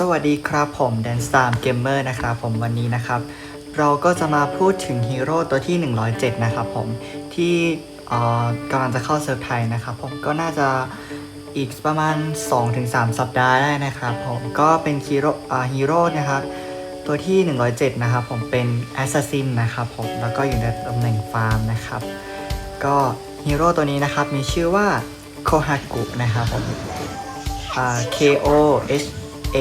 สวัสดีครับผมแดนสตาร์เกมเมอร์นะครับผมวันนี้นะครับ เราก็จะมาพูดถึงฮีโร่ตัวที่ 107 นะครับผม ที่กำลังจะเข้าเซิร์ฟไทยนะครับผมก็น่าจะอีกประมาณ 2-3 สัปดาห์ได้นะครับผมก็เป็นฮีโร่ฮีโร่นะครับ ตัวที่ 107 นะครับผมเป็นแอสซัสซินนะครับผมแล้วก็อยู่ในตำแหน่งฟาร์มนะครับ ก็ฮีโร่ตัวนี้นะครับมีชื่อว่าโคฮากุนะครับผม K O H A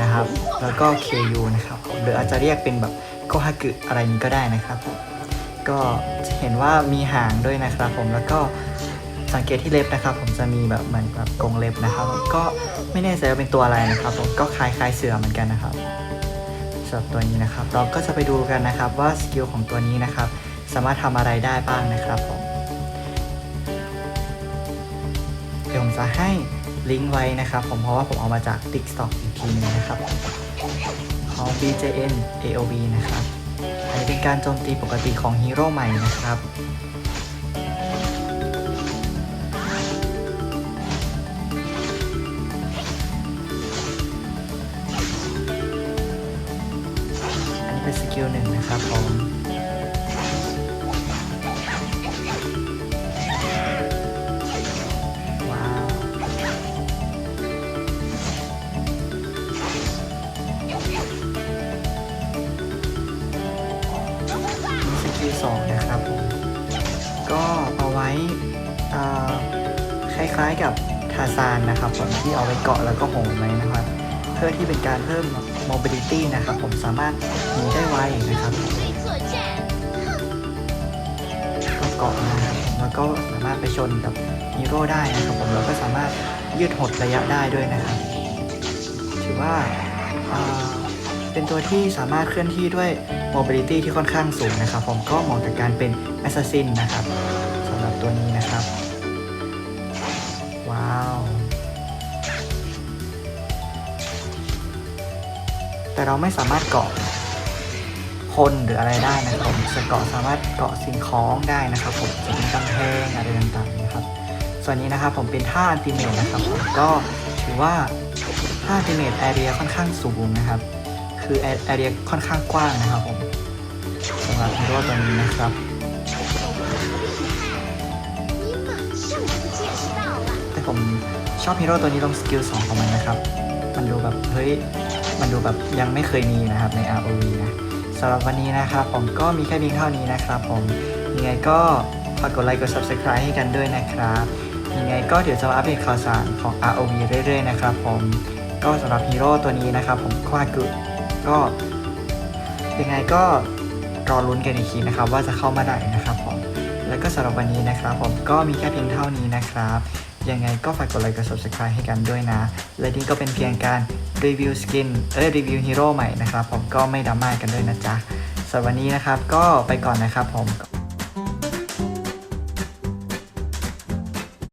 นะครับ แล้วก็ K U นะครับผมหรืออาจจะเรียกเป็นแบบโคฮากุอะไรนี้ก็ได้นะครับผมก็จะเห็นว่ามีหางด้วยนะครับผมแล้วก็สังเกตที่เล็บนะครับ ผมจะมีแบบเหมือนแบบกรงเล็บนะครับ ก็ไม่แน่ใจว่าเป็นตัวอะไรนะครับ ผมก็คล้ายคล้ายๆเสือเหมือนกันนะครับสำหรับตัวนี้นะครับ เราก็จะไปดูกันนะครับว่าสกิลของตัวนี้นะครับ สามารถทำอะไรได้บ้างนะครับผมเดี๋ยวผมจะให้ ลิงก์ไว้นะครับผมเพราะว่าผมเอามาจาก TikTok อีกทีหนึงนะครับของ BJN AOV นะครับ อันนี้เป็นการโจมตีปกติของฮีโร่ใหม่นะครับอันนี้เป็นสกิลหนึ่งนะครับผม 2 นะครับผมก็เอาไว้คล้ายๆกับทาซานนะครับผมที่เอาไว้เกาะแล้วก็หงไว้นะครับ เพื่อที่เป็นการเพิ่ม mobility นะครับ ผมสามารถหนีได้ไวนะครับก็เกาะนะครับแล้วก็สามารถไปชนกับฮีโร่ได้นะครับผมแล้วก็สามารถยืดหดระยะได้ด้วยนะครับ ถือว่า เป็นตัวที่สามารถเคลื่อนที่ด้วย mobility ที่ค่อนข้างสูงนะครับ ผมก็เหมาะกับการเป็น assassin นะครับสำหรับตัวนี้นะครับ ว้าว แต่เราไม่สามารถเกาะคนหรืออะไรได้นะครับผมจะเกาะสามารถเกาะสิ่งของได้นะครับผมจะเป็นกำแพงอะไรต่างๆนะครับ ส่วนนี้นะครับผมเป็นท่าอันติเมตนะครับผมก็ถือว่าท่าอันติเมตแอเรียค่อนข้างสูงนะครับ คือแอเรียค่อนข้างกว้างนะครับผมสำหรับฮีโร่ตัวนี้นะครับ แต่ผมชอบฮีโร่ตัวนี้ตรงสกิล2ของมันนะครับ มันดูแบบเฮ้ย มันดูแบบยังไม่เคยมีนะครับใน ROV นะสำหรับวันนี้นะครับ ผมก็มีแค่เพียงเท่านี้นะครับผม ยังไงก็ฝากกดไลค์กด Subscribe ให้กันด้วยนะครับ ยังไงก็เดี๋ยวจะอัปเดตข่าวสารของ ROV เรื่อยๆนะครับผม ก็สำหรับฮีโร่ตัวนี้นะครับผมควากุ ก็ยังไงก็รอลุ้นกันอีกทีนะครับ ว่าจะเข้ามาได้นะครับผมแล้วก็สำหรับวันนี้นะครับ ผมก็มีแค่เพียงเท่านี้นะครับ ยังไงก็ฝากกดไลค์กด subscribe ให้กันด้วยนะ และนี่ก็เป็นเพียงการรีวิวสกินเอ้ยรีวิวฮีโร่ใหม่นะครับ ผมก็ไม่ดราม่ากันด้วยนะจ๊ะสำหรับวันนี้นะครับก็ไปก่อนนะครับผม